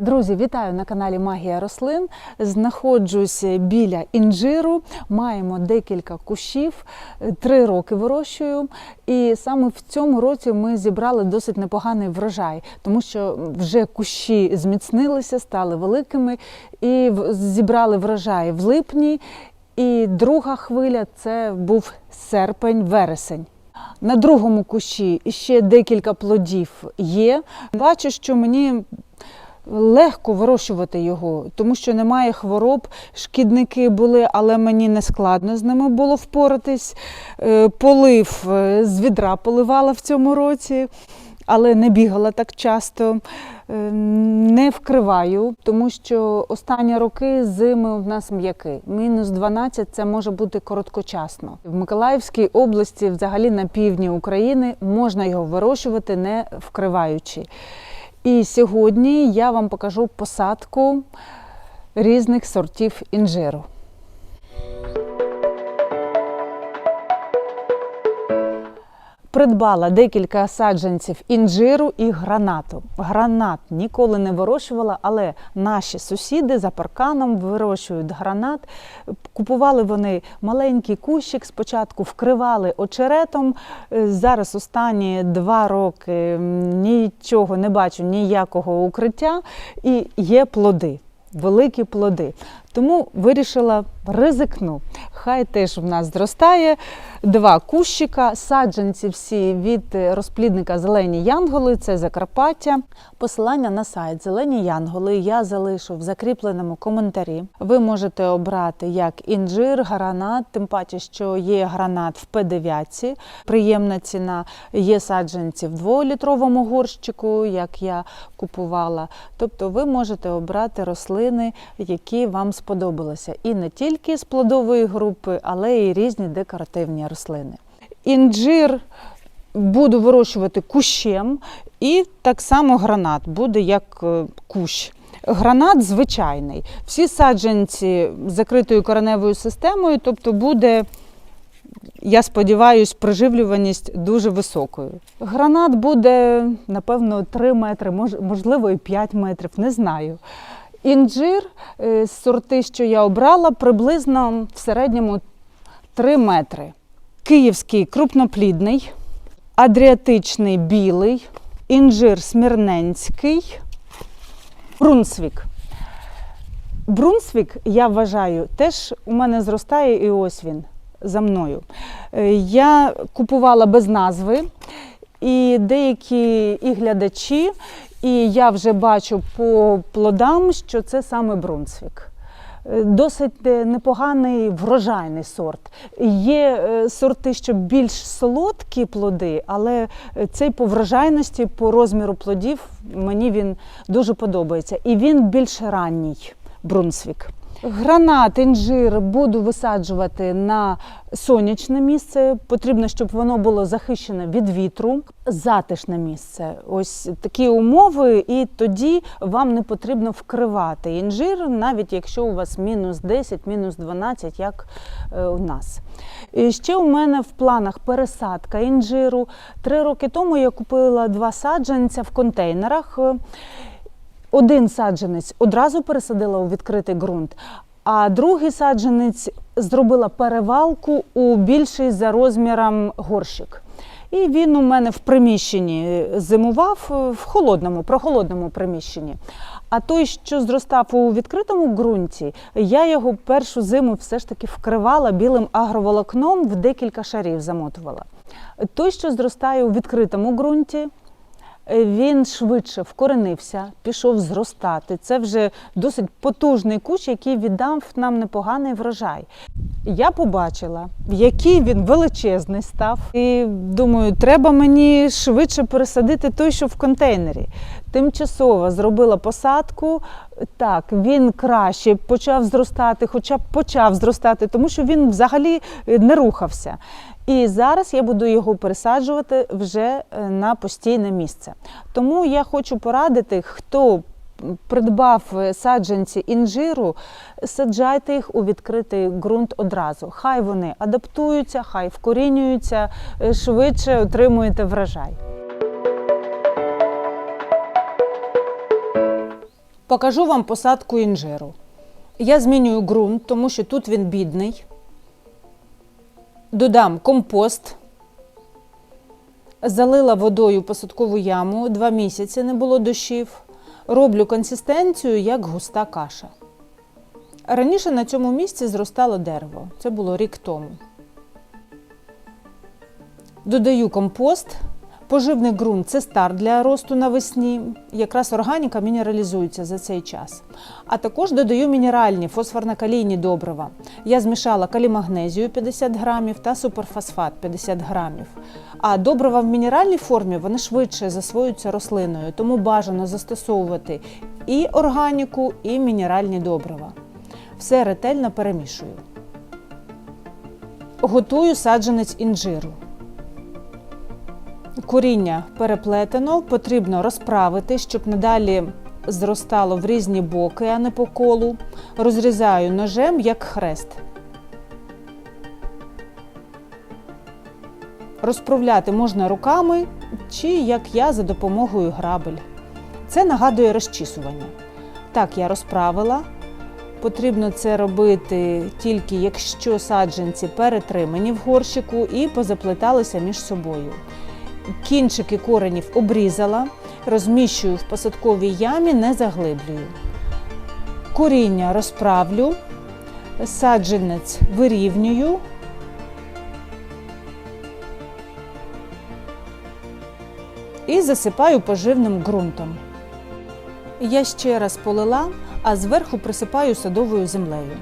Друзі, вітаю на каналі Магія рослин. Знаходжусь біля інжиру. Маємо декілька кущів, три роки вирощую. І саме в цьому році ми зібрали досить непоганий врожай, тому що вже кущі зміцнилися, стали великими і зібрали врожай в липні. І друга хвиля це був серпень-вересень. На другому кущі ще декілька плодів є. Бачу, що мені легко вирощувати його, тому що немає хвороб. Шкідники були, але мені не складно з ними було впоратись. Е, Полив е, з відра поливала в цьому році, але не бігала так часто. Е, Не вкриваю, тому що останні роки зими в нас м'яки. Мінус 12 це може бути короткочасно. В Миколаївській області, взагалі на півдні України, можна його вирощувати не вкриваючи. І сьогодні я вам покажу посадку різних сортів інжиру. Придбала декілька саджанців інжиру і гранату. Гранат ніколи не вирощувала, але наші сусіди за парканом вирощують гранат. Купували вони маленький кущик, спочатку вкривали очеретом. Е, Зараз останні два роки нічого не бачу, ніякого укриття, і є плоди. Великі плоди. Тому вирішила ризикну. Хай теж в нас зростає два кущика, саджанці всі від розплідника Зелені Янголи, це Закарпаття. Посилання на сайт Зелені Янголи я залишу в закріпленому коментарі. Ви можете обрати як інжир, гранат, тим паче, що є гранат в П9, приємна ціна. Є саджанці в 2-літровому горщику, як я купувала. Тобто ви можете обрати рослини, які вам сподобалися. І не тільки з плодової групи, але й різні декоративні рослини. Інжир буду вирощувати кущем, і так само гранат буде як е, кущ. Гранат звичайний. Всі саджанці з закритою кореневою системою, тобто буде, я сподіваюся, приживлюваність дуже високою. Гранат буде, напевно, 3 метри, можливо, і 5 метрів, не знаю. Інжир, е, сорти, що я обрала, приблизно в середньому 3 метри. Київський крупноплідний, адріатичний білий, інжир смірненський, брунсвік. Брунсвік, я вважаю, теж у мене зростає і ось він за мною. Е, Я купувала без назви, і деякі і глядачі, і я вже бачу по плодам, що це саме Брунсвік. Е, Досить е, непоганий врожайний сорт. Є е, сорти, що більш солодкі плоди, але цей по врожайності, по розміру плодів, мені він дуже подобається. І він більш ранній Брунсвік. Гранат, інжир буду висаджувати на сонячне місце. Потрібно, щоб воно було захищене від вітру, затишне місце. Ось такі умови, і тоді вам не потрібно вкривати інжир, навіть якщо у вас мінус 10, мінус 12, як е, у нас. І ще у мене в планах пересадка інжиру. Три роки тому я купила два саджанця в контейнерах. Один саджанець одразу пересадила у відкритий ґрунт, а другий саджанець зробила перевалку у більший за розміром горщик. І він у мене в приміщенні зимував е, в холодному, прохолодному приміщенні. А той, що зростав у відкритому ґрунті, я його першу зиму все ж таки вкривала білим агроволокном в декілька шарів замотувала. Той, що зростає у відкритому ґрунті, він швидше вкоренився, пішов зростати. Це вже досить потужний кущ, який віддав нам непоганий врожай. Я побачила, який він величезний став. І думаю, треба мені швидше пересадити той, що в контейнері. Тимчасово зробила посадку. Так, він краще почав зростати, хоча б почав зростати, тому що він взагалі е, не рухався. І зараз я буду його пересаджувати вже е, на постійне місце. Тому я хочу порадити, хто придбав е, саджанці інжиру, саджайте їх у відкритий ґрунт одразу. Хай вони адаптуються, хай вкорінюються, е, швидше отримуєте врожай. Покажу вам посадку інжиру. Я змінюю ґрунт, тому що тут він бідний. Додам компост. Залила водою посадкову яму, два місяці не було дощів. Роблю консистенцію як густа каша. Раніше на цьому місці зростало дерево. Це було рік тому. Додаю компост. Поживний ґрунт це старт для росту навесні. Якраз органіка мінералізується за цей час. А також додаю мінеральні фосфорно-калійні добрива. Я змішала калімагнезію 50 грамів та суперфосфат 50 грамів. А добрива в мінеральній формі вони швидше засвоюються рослиною, тому бажано застосовувати і органіку, і мінеральні добрива. Все ретельно перемішую. Готую саджанець інжиру. Коріння переплетено, потрібно розправити, щоб надалі зростало в різні боки, а не по колу. Розрізаю ножем як хрест. Розправляти можна руками чи, як я, за допомогою грабель. Це нагадує розчісування. Так, я розправила. Потрібно це робити тільки якщо саджанці перетримані в горщику і позаплеталися між собою. Кінчики коренів обрізала, розміщую в посадковій ямі, не заглиблюю. Коріння розправлю, саджанець вирівнюю. І засипаю поживним ґрунтом. Я ще раз полила, а зверху присипаю садовою землею.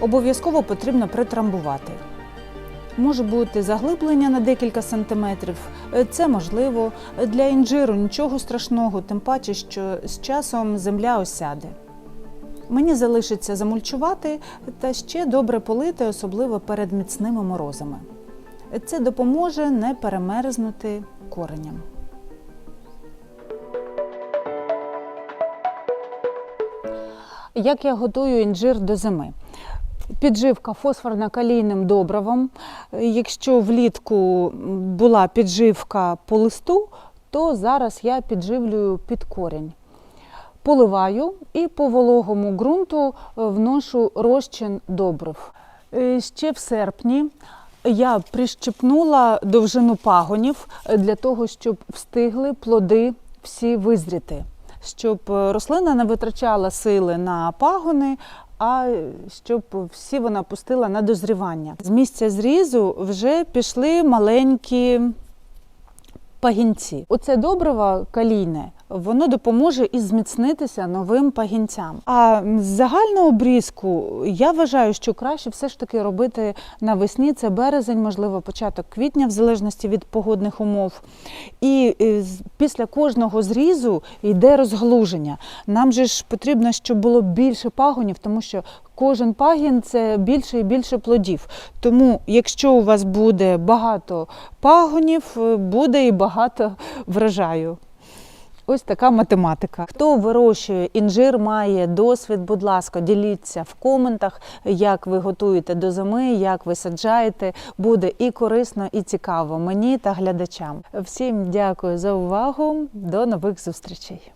Обов'язково потрібно притрамбувати. Може бути заглиблення на декілька сантиметрів. Е, Це можливо. Для інжиру нічого страшного, тим паче, що з часом земля осяде. Мені залишиться замульчувати та ще добре полити, особливо перед міцними морозами. Це допоможе не перемерзнути кореням. Як я готую інжир до зими? Підживка фосфорно-калійним добривом. Якщо влітку була підживка по листу, то зараз я підживлюю під корінь. Поливаю і по вологому ґрунту е, вношу розчин добрив. Е, Ще в серпні я прищепнула довжину пагонів е, для того, щоб встигли плоди всі визріти, щоб рослина не витрачала сили на пагони, а щоб всі вона пустила на дозрівання. З місця зрізу вже пішли маленькі пагінці. Оце добриво калійне. Воно допоможе і зміцнитися новим пагінцям. А з загального обрізку я вважаю, що краще все ж таки робити навесні. Це березень, можливо, початок квітня, в залежності від погодних умов. І е, після кожного зрізу йде розглуження. Нам же ж потрібно, щоб було більше пагонів, тому що кожен пагін це більше і більше плодів. Тому, якщо у вас буде багато пагонів, е, буде і багато врожаю. Ось така математика. Хто вирощує інжир, має досвід, будь ласка, діліться в коментах, як ви готуєте до зими, як ви саджаєте. Буде і корисно, і цікаво мені та глядачам. Всім дякую за увагу. До нових зустрічей.